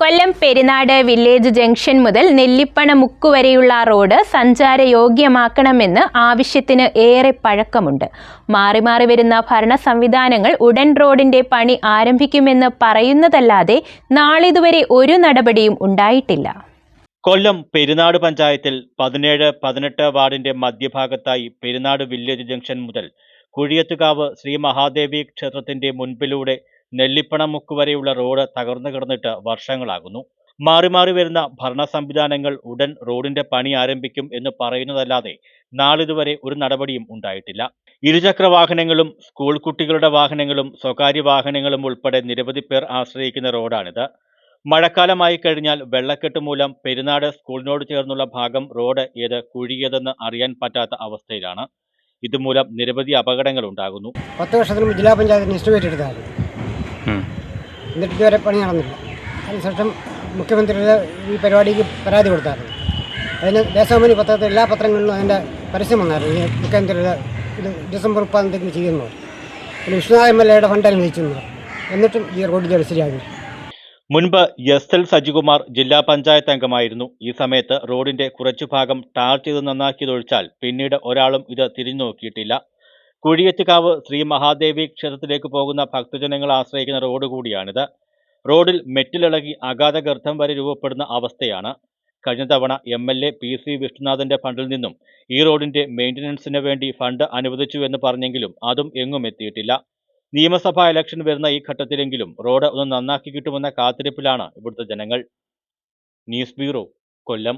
കൊല്ലം Perinad village junction മുതൽ നെല്ലിപ്പണ മുക്ക് വരെയുള്ള റോഡ് സഞ്ചാരയോഗ്യമാക്കണമെന്ന് ആവശ്യത്തിന് ഏറെ പഴക്കമുണ്ട്. മാറി മാറി വരുന്ന ഭരണ സംവിധാനങ്ങൾ ഉടൻ റോഡിന്റെ പണി ആരംഭിക്കുമെന്ന് പറയുന്നതല്ലാതെ നാളിതുവരെ ഒരു നടപടിയും ഉണ്ടായിട്ടില്ല. കൊല്ലം പെരുനാട് പഞ്ചായത്തിൽ പതിനേഴ് പതിനെട്ട് വാർഡിന്റെ മധ്യഭാഗത്തായി പെരുനാട് വില്ലേജ് ജംഗ്ഷൻ മുതൽ കുഴിയത്തുകാവ് ശ്രീ മഹാദേവി ക്ഷേത്രത്തിന്റെ മുൻപിലൂടെ നെല്ലിപ്പണമുക്ക് വരെയുള്ള റോഡ് തകർന്നു കിടന്നിട്ട് വർഷങ്ങളാകുന്നു. മാറി മാറി വരുന്ന ഭരണ സംവിധാനങ്ങൾ ഉടൻ റോഡിന്റെ പണി ആരംഭിക്കും എന്ന് പറയുന്നതല്ലാതെ നാളിതുവരെ ഒരു നടപടിയും ഉണ്ടായിട്ടില്ല. ഇരുചക്ര വാഹനങ്ങളും സ്കൂൾ കുട്ടികളുടെ വാഹനങ്ങളും സ്വകാര്യ വാഹനങ്ങളും ഉൾപ്പെടെ നിരവധി പേർ ആശ്രയിക്കുന്ന റോഡാണിത്. മഴക്കാലമായി കഴിഞ്ഞാൽ വെള്ളക്കെട്ട് മൂലം പെരുന്നാട് സ്കൂളിനോട് ചേർന്നുള്ള ഭാഗം റോഡ് ഏത് കുഴിയതെന്ന് അറിയാൻ പറ്റാത്ത അവസ്ഥയിലാണ്. ഇതുമൂലം നിരവധി അപകടങ്ങൾ ഉണ്ടാകുന്നു. പത്ത് വർഷത്തിന് ജില്ലാ പഞ്ചായത്തിന് എസ്റ്റിമേറ്റ് എടുത്തായിരുന്നു എന്നിട്ട് ഇതുവരെ പണി നടന്നില്ല. അതിനുശേഷം മുഖ്യമന്ത്രിയുടെ ഈ പരിപാടിക്ക് പരാതി കൊടുത്തായിരുന്നു. അതിന് ദേശാഭിമാനി പത്രത്തിൽ എല്ലാ പത്രങ്ങളിലും അതിന്റെ പരസ്യം വന്നായിരുന്നു. മുഖ്യമന്ത്രിയുടെ ഇത് ഡിസംബർ മുപ്പതിന് ചെയ്യുന്നു. പിന്നെ വിഷ്ണു എം എൽ എയുടെ ഫണ്ട് അനുവദിച്ചു എന്നിട്ടും ഈ റോഡ് ജോലി ശരിയാകും മുൻപ് എസ് എൽ സജികുമാർ ജില്ലാ പഞ്ചായത്ത് അംഗമായിരുന്നു. ഈ സമയത്ത് റോഡിന്റെ കുറച്ചു ഭാഗം ടാർ ചെയ്ത് നന്നാക്കിയതൊഴിച്ചാൽ പിന്നീട് ഒരാളും ഇത് തിരിഞ്ഞു നോക്കിയിട്ടില്ല. കുഴിയത്തുകാവ് ശ്രീ മഹാദേവി ക്ഷേത്രത്തിലേക്ക് പോകുന്ന ഭക്തജനങ്ങൾ ആശ്രയിക്കുന്ന റോഡ് കൂടിയാണിത്. റോഡിൽ മെറ്റിലിളകി അഗാധ ഗർഭം വരെ രൂപപ്പെടുന്ന അവസ്ഥയാണ്. കഴിഞ്ഞ തവണ M L A P C വിഷ്ണുനാഥന്റെ ഫണ്ടിൽ നിന്നും ഈ റോഡിന്റെ മെയിന്റനൻസിന് വേണ്ടി ഫണ്ട് അനുവദിച്ചു എന്ന് പറഞ്ഞെങ്കിലും അതും എങ്ങും എത്തിയിട്ടില്ല. നിയമസഭാ ഇലക്ഷൻ വരുന്ന ഈ ഘട്ടത്തിലെങ്കിലും റോഡ് ഒന്ന് നന്നാക്കി കിട്ടുമെന്ന കാത്തിരിപ്പിലാണ് ഇവിടുത്തെ ജനങ്ങൾ. News bureau Kollam.